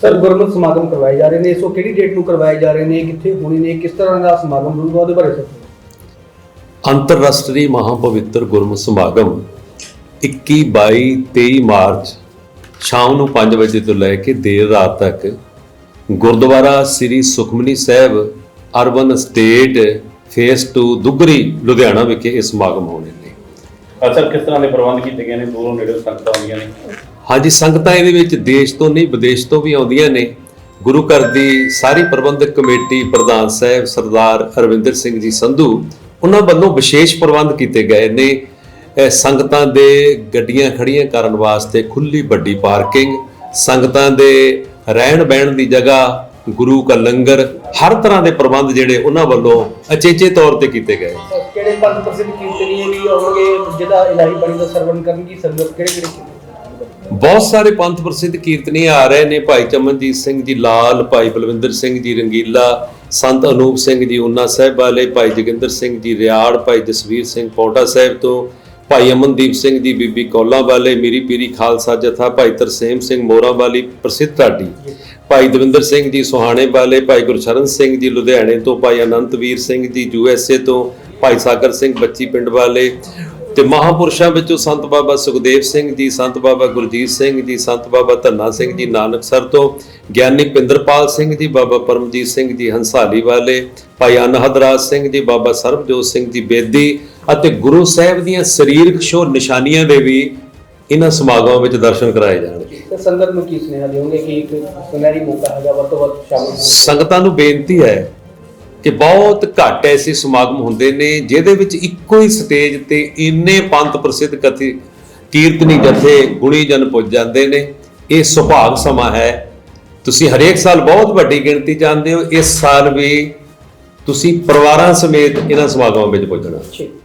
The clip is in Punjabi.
ਸਰ ਗੁਰਮਤਿ ਸਮਾਗਮ ਕਰਵਾਏ ਜਾ ਰਹੇ ਨੇ। ਸੋ ਕਿਹੜੀ ਡੇਟ ਨੂੰ ਕਰਵਾਏ ਜਾ ਰਹੇ ਨੇ? ਕਿੱਥੇ ਹੋਣੇ ਨੇ? ਕਿਸ ਤਰ੍ਹਾਂ ਦਾ ਸਮਾਗਮ ਹੋਊਗਾ? ਉਹਦੇ ਬਾਰੇ ਸਰ ਅੰਤਰਰਾਸ਼ਟਰੀ ਮਹਾਪਵਿੱਤਰ ਗੁਰਮਤਿ ਸਮਾਗਮ 21 22 23 ਮਾਰਚ ਸ਼ਾਮ ਨੂੰ 5 ਵਜੇ ਤੋਂ ਲੈ ਕੇ ਦੇਰ ਰਾਤ ਤੱਕ Gurdwara Sri Sukhmani Sahib, urban estate, phase 2 Dugri, Ludhiana ਵਿਖੇ ਇਹ ਸਮਾਗਮ ਹੋਣੇ ਨੇ। ਅਸਲ ਕਿਸ ਤਰ੍ਹਾਂ ਦੇ ਪ੍ਰਬੰਧ ਕੀਤੇ ਗਏ ਨੇ? ਦੂਰੋਂ ਨੇੜੇ ਸੰਗਤਾਂ ਆਉਂਦੀਆਂ ਨੇ। ਹਾਂਜੀ, ਸੰਗਤਾਂ ਇਹਦੇ ਵਿੱਚ ਦੇਸ਼ ਤੋਂ ਨਹੀਂ, ਵਿਦੇਸ਼ ਤੋਂ ਵੀ ਆਉਂਦੀਆਂ ਨੇ। ਗੁਰੂ ਘਰ ਦੀ ਸਾਰੀ ਪ੍ਰਬੰਧਕ ਕਮੇਟੀ, ਪ੍ਰਧਾਨ ਸਾਹਿਬ, ਸਰਦਾਰ ਅਰਵਿੰਦਰ ਸਿੰਘ ਜੀ ਸੰਧੂ, ਉਹਨਾਂ ਵੱਲੋਂ ਵਿਸ਼ੇਸ਼ ਪ੍ਰਬੰਧ ਕੀਤੇ ਗਏ ਨੇ। ਸੰਗਤਾਂ ਦੇ ਗੱਡੀਆਂ ਖੜੀਆਂ ਕਰਨ ਵਾਸਤੇ ਖੁੱਲੀ ਵੱਡੀ ਪਾਰਕਿੰਗ, ਸੰਗਤਾਂ ਦੇ ਰਹਿਣ ਬਹਿਣ ਦੀ ਜਗ੍ਹਾ ਗੁਰੂ ਕਾ ਲੰਗਰ ਹਰ ਤਰ੍ਹਾਂ ਦੇ ਪ੍ਰਬੰਧ ਜਿਹੜੇ ਉਹਨਾਂ ਵੱਲੋਂ ਅਚੇਚੇ ਤੌਰ ਤੇ ਕੀਤੇ ਗਏ। ਕਿਹੜੇ ਪੰਜ ਪ੍ਰਸਿੱਧ ਕੀਰਤਨੀਏ ਵੀ ਆਉਣਗੇ ਜਿਹਦਾ ਇਲਾਹੀ ਬਾਣੀ ਦਾ ਸਰਵਣ ਕਰਨਗੀ ਸੰਗਤ ਕਿਹੜੇ ਕਿਹੜੇ ਬਹੁਤ ਸਾਰੇ ਪੰਥ ਪ੍ਰਸਿੱਧ ਕੀਰਤਨੀ ਆ ਰਹੇ ਨੇ ਭਾਈ ਚਮਨਜੀਤ ਸਿੰਘ ਜੀ ਲਾਲ ਭਾਈ ਬਲਵਿੰਦਰ ਸਿੰਘ ਜੀ ਰੰਗੀਲਾ ਸੰਤ ਅਨੂਪ ਸਿੰਘ ਜੀ ਉਨਾ ਸਾਹਿਬ ਵਾਲੇ ਭਾਈ ਜੋਗਿੰਦਰ ਸਿੰਘ ਜੀ ਰਿਆੜ ਭਾਈ ਜਸਵੀਰ ਸਿੰਘ ਪੌਂਟਾ ਸਾਹਿਬ ਤੋਂ ਭਾਈ ਅਮਨਦੀਪ ਸਿੰਘ ਜੀ ਬੀਬੀ ਕੌਲਾਂ ਵਾਲੇ ਮੀਰੀ ਪੀਰੀ ਖਾਲਸਾ ਜਥਾ ਭਾਈ ਤਰਸੇਮ ਸਿੰਘ ਮੋਰਾ ਵਾਲੀ ਪ੍ਰਸਿੱਧ ਢਾਡੀ। ਭਾਈ ਦਵਿੰਦਰ ਸਿੰਘ ਜੀ ਸੁਹਾਣੇ ਵਾਲੇ, ਭਾਈ ਗੁਰਸ਼ਰਨ ਸਿੰਘ ਜੀ ਲੁਧਿਆਣੇ ਤੋਂ, ਭਾਈ ਅਨੰਤਵੀਰ Singh ji U S A ਤੋਂ, ਭਾਈ ਸਾਗਰ ਸਿੰਘ ਬੱਚੀ ਪਿੰਡ ਵਾਲੇ ਤੇ ਮਹਾਪੁਰਸ਼ਾਂ ਵਿੱਚੋਂ ਸੰਤ ਬਾਬਾ ਸੁਖਦੇਵ ਸਿੰਘ ਜੀ, ਸੰਤ ਬਾਬਾ ਗੁਰਜੀਤ ਸਿੰਘ ਜੀ, ਸੰਤ ਬਾਬਾ ਧੰਨਾ ਸਿੰਘ ਜੀ ਨਾਨਕਸਰ ਤੋਂ, ਗਿਆਨੀ ਪਿੰਦਰਪਾਲ ਸਿੰਘ ਜੀ, ਬਾਬਾ ਪਰਮਜੀਤ ਸਿੰਘ ਜੀ ਹੰਸਾਲੀ ਵਾਲੇ, ਭਾਈ ਅਨਹਦਰਾਜ ਸਿੰਘ ਜੀ, ਬਾਬਾ ਸਰਬਜੋਤ ਸਿੰਘ ਜੀ ਬੇਦੀ ਅਤੇ ਗੁਰੂ ਸਾਹਿਬ ਦੀਆਂ ਸਰੀਰਕ ਸ਼ੋਰ ਨਿਸ਼ਾਨੀਆਂ ਦੇ ਵੀ ਇਹਨਾਂ ਸਮਾਗਮਾਂ ਵਿੱਚ ਦਰਸ਼ਨ ਕਰਾਏ ਜਾਣਗੇ। ਤੇ ਸੰਗਤ ਨੂੰ ਕੀ ਸੁਨੇਹਾ ਦਿਓਗੇ ਕਿ ਇੱਕ ਸੁਨਹਿਰੀ ਮੌਕਾ ਹੈਗਾ ਵੱਧ ਤੋਂ ਵੱਧ ਸ਼ਾਮਲ ਸੰਗਤਾਂ ਨੂੰ ਬੇਨਤੀ ਹੈ ਕਿ ਬਹੁਤ ਘੱਟ ਐਸੇ ਸਮਾਗਮ ਹੁੰਦੇ ਨੇ ਜਿਹਦੇ ਵਿੱਚ ਇੱਕੋ ਹੀ ਸਟੇਜ ਤੇ ਇੰਨੇ ਪੰਥ ਪ੍ਰਸਿੱਧ ਕਥੀ ਕੀਰਤਨੀ ਜਥੇ ਗੁਣੀ ਜਨ ਪੁੱਜ ਜਾਂਦੇ ਨੇ। ਇਹ ਸੁਭਾਗ ਸਮਾਂ ਹੈ। ਤੁਸੀਂ ਹਰੇਕ ਸਾਲ ਬਹੁਤ ਵੱਡੀ ਗਿਣਤੀ ਜਾਂਦੇ ਹੋ। ਇਸ ਸਾਲ ਵੀ ਤੁਸੀਂ ਪਰਿਵਾਰਾਂ ਸਮੇਤ ਇਹਨਾਂ ਸਮਾਗਮਾਂ ਵਿੱਚ ਪੁੱਜਣਾ। ਠੀਕ।